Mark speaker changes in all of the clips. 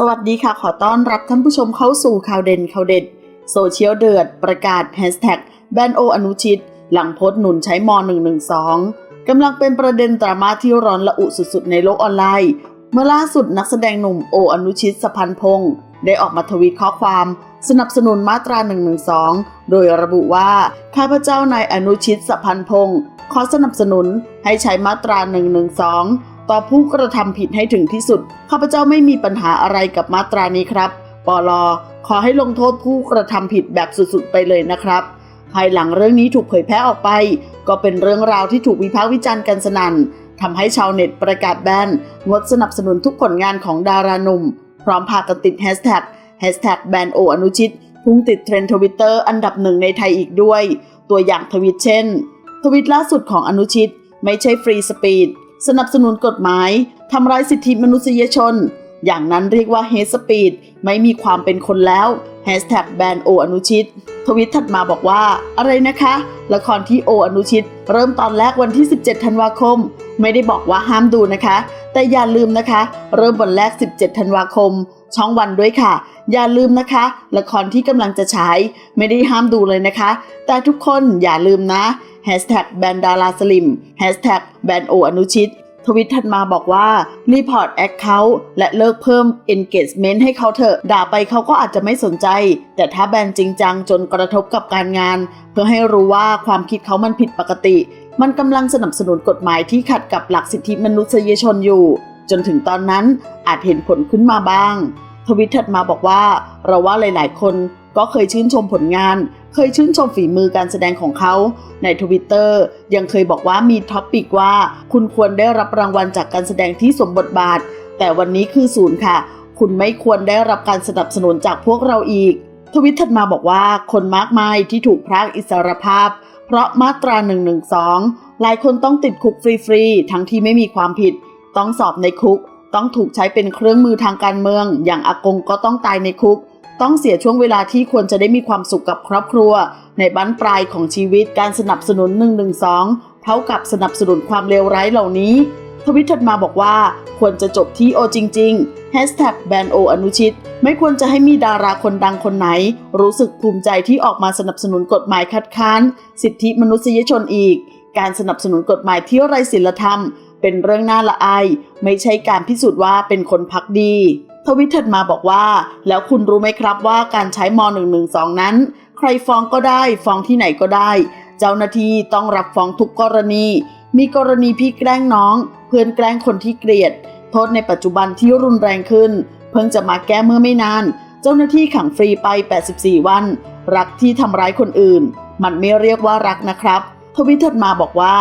Speaker 1: สวัสดีค่ะ ขอต้อนรับท่านผู้ชมเข้าสู่ข่าวเด่นข่าวเด็ด โซเชียลเดือดประกาศแฮชแท็กแบนโออนุชิต หลังโพสต์หนุนใช้ม .112 กำลังเป็นประเด็นดราม่าที่ร้อนระอุสุดๆ ในโลกออนไลน์ เมื่อล่าสุดนักแสดงหนุ่มโออนุชิตสพันพงศ์ได้ออกมาทวีตข้อความ สนับสนุนมาตรา 112 โดยระบุว่า ข้าพเจ้านายอนุชิตสพันพงศ์ขอสนับสนุนให้ใช้มาตรา 112 ต่อผู้กระทำผิดให้ถึงที่สุด ข้าพเจ้าไม่มีปัญหาอะไรกับมาตรานี้ครับปลขอให้ลงโทษผู้กระทำผิดแบบสุดๆไปเลยนะครับ ภายหลังเรื่องนี้ถูกเผยแพร่ออกไป ก็เป็นเรื่องราวที่ถูกวิพากษ์วิจารณ์กันสนั่นทำให้ชาวเน็ตประกาศแบนงดสนับสนุนทุกผลงานของดาราหนุ่ม พร้อมพากันติดแฮชแท็กแฮชแท็กแบนโออนุชิตพุ่งติดเทรนด์ทวิตเตอร์อันดับหนึ่งในไทยอีกด้วย ตัวอย่างทวิตเช่น ทวิตล่าสุดของอนุชิต ไม่ใช่ฟรีสปีด สนับสนุนกฎหมายทำร้ายสิทธิมนุษยชน อย่างนั้นเรียกว่าเฮสปีดไม่มีความเป็นคนแล้วแฮชแท็กแบนโออนุชิต ทวิตถัดมาบอกว่า อะไรนะคะ ละครที่โออนุชิต เริ่มตอนแรกวันที่ 17 ธันวาคม ไม่ได้บอกว่าห้ามดูนะคะ แต่อย่าลืมนะคะ เริ่มวันแรก 17 ธันวาคม ช่องวันด้วยค่ะ อย่าลืมนะคะ ละครที่กำลังจะฉายไม่ได้ห้ามดูเลยนะคะ แต่ทุกคนอย่าลืมนะ Hashtag แบนดาราสลิม Hashtag แบนโออนุชิต ทวิตถัดมาบอกว่า รีพอร์ตแอคเคาท์และเลิกเพิ่ม engagement ให้เขาเถอะ ด่าไปเขาก็อาจจะไม่สนใจ แต่ถ้าแบนจริงจังจนกระทบกับการงาน เพื่อให้รู้ว่าความคิดเขามันผิดปกติ มันกำลังสนับสนุนกฎหมายที่ขัดกับหลักสิทธิมนุษยชนอยู่ จนถึงตอนนั้นอาจเห็นผลขึ้นมาบ้างทวิตถัดมาบอกว่า เราว่าหลาย ๆ คน ก็เคยชื่นชมผลงาน เคยชื่นชมฝีมือการแสดงของเขาในทวิตเตอร์ยังเคยบอกว่ามีท็อปปิกว่า คุณควรได้รับรางวัลจากการแสดงที่สมบทบาท แต่วันนี้คือศูนย์ค่ะ คุณไม่ควรได้รับการสนับสนุนจากพวกเราอีก ทวิตถัดมาบอกว่าคนมากมายที่ถูกพรากอิสรภาพ เพราะมาตรา 112 หลายคนต้องติดคุกฟรีๆทั้งที่ไม่มีความผิด ต้องสอบในคุก ต้องถูกใช้เป็นเครื่องมือทางการเมือง อย่างอากงก็ต้องตายในคุก ต้องเสียช่วงเวลาที่ควรจะได้มีความสุขกับครอบครัว ในบั้นปลายของชีวิตการสนับสนุน 112 เท่ากับสนับสนุนความเลวร้ายเหล่านี้ ทวิตถัดมาบอกว่าควรจะจบที่โอจริงๆ Hashtag แบนโออนุชิต ไม่ควรจะให้มีดาราคนดังคนไหน รู้สึกภูมิใจที่ออกมาสนับสนุนกฎหมายคัดค้าน สิทธิมนุษยชนอีก การสนับสนุนกฎหมายที่ไร้ศีลธรรม เป็นเรื่องน่าละอายไม่ใช่การพิสูจน์ว่าเป็นคนพักดี ทวิตถัดมาบอกว่า แล้วคุณรู้ไหมครับว่าการใช้ม .112 นั้น ใครฟ้องก็ได้ฟ้องที่ไหนก็ได้ เจ้าหน้าที่ต้องรับฟ้องทุกกรณี มีกรณีพี่แกล้งน้อง เพื่อนแกล้งคนที่เกลียด โทษในปัจจุบันที่รุนแรงขึ้น เพิ่งจะมาแก้เมื่อไม่นาน เจ้าหน้าที่ขังฟรีไป 84 วัน รักที่ทำร้ายคนอื่น มันไม่เรียกว่ารักนะครับ ทวิตถัดมาบอกว่า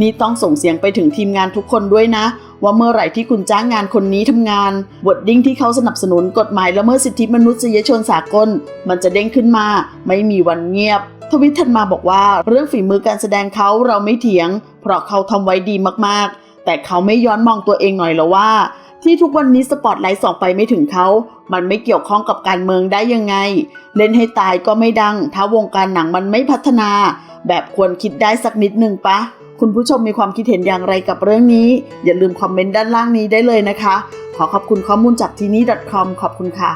Speaker 1: นี่ต้องส่งเสียงไปถึงทีมงานทุกคนด้วยนะ ว่าเมื่อไหร่ที่คุณจ้างงานคนนี้ทำงานวดดิ้งที่เขาสนับสนุนกฎหมายละเมิดสิทธิมนุษยชนสากล มันจะเด้งขึ้นมา ไม่มีวันเงียบ ทวิตถัดมาบอกว่า เรื่องฝีมือการแสดงเขาเราไม่เถียง เพราะเขาทำไว้ดีมากๆ แต่เขาไม่ย้อนมองตัวเองหน่อยหรอว่า ที่ทุกวันนี้สปอตไลท์ส่องไปไม่ถึงเขา มันไม่เกี่ยวข้องกับการเมืองได้ยังไง เล่นให้ตายก็ไม่ดัง ถ้าวงการหนังมันไม่พัฒนา แบบควรคิดได้สักนิดหนึ่งปะ คุณผู้ชมมีความคิดเห็นอย่างไรกับเรื่องนี้ อย่าลืมคอมเมนต์ด้านล่างนี้ได้เลยนะคะ ขอขอบคุณข้อมูลจากที่นี่ .com ขอบคุณค่ะ